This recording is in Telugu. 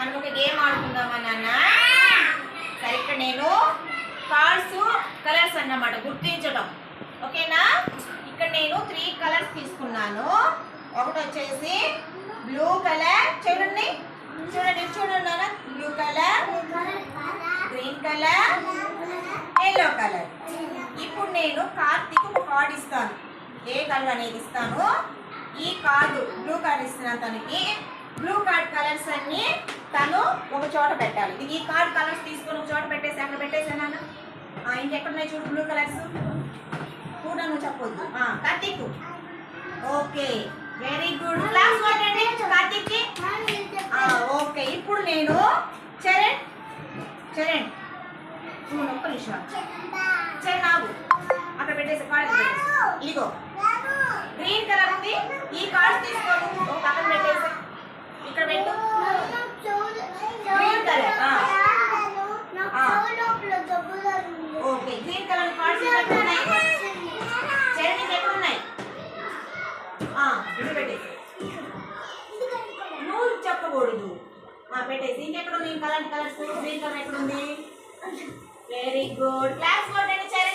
మనం ఒక గేమ్ ఆడుకుందామా నాన్న? సరే ఇక్కడ నేను కార్డ్స్ కలర్స్ అన్నమాట గుర్తించడం ఓకేనా? ఇక్కడ నేను త్రీ కలర్స్ తీసుకున్నాను. ఒకటి వచ్చేసి బ్లూ కలర్ చూడండి. చూడండి చూడండి నాన్న. Blue colour green colour yellow colour ఇప్పుడు నేను కార్తీక్ ఒక కార్డ్ ఇస్తాను. ఏ కలర్ అనేది ఇస్తాను? ఈ కార్డు బ్లూ కార్డు ఇస్తున్నాను తనకి. బ్లూ కార్డ్ కలర్స్ అన్నీ చోట పెట్టాలి. ఇది ఈ కార్డ్ కలర్స్ తీసుకొని ఒక చోట పెట్టేసి అక్కడ పెట్టేసాను నాన్న? ఇంకెక్కడున్నాయి చూడు బ్లూ కలర్స్ కూడా నువ్వు చెప్పొద్దు. Karthik okay. Very good class కొట్టండి కార్తీక్కి? ఓకే. ఇప్పుడు నేను చరణ్ చరణ్. నువ్వు ఒక్క నిమిషం. చరణ్ ఆగు. అక్కడ పెట్టేసి. ఇదిగో గ్రీన్ కలర్ ఉంది ఈ కార్డ్స్ తీసుకోను ఒక పక్కన పెట్టేసి ఇక్కడ పెట్టు green colour okay green colour cards ఎక్కడ ఉన్నాయి చరణ్ నీకు ఎక్కడ ఉన్నాయి ఆ, ఇక్కడ పెట్టేసి నువ్వు చెప్పకూడదు. ఆ, పెట్టేసి ఇంకెక్కడ ఉంది? ఇంకా కలర్ కలర్స్ గ్రీన్ కలర్ ఎక్కడ ఉంది? వెరీ గుడ్ క్లాస్ కూడా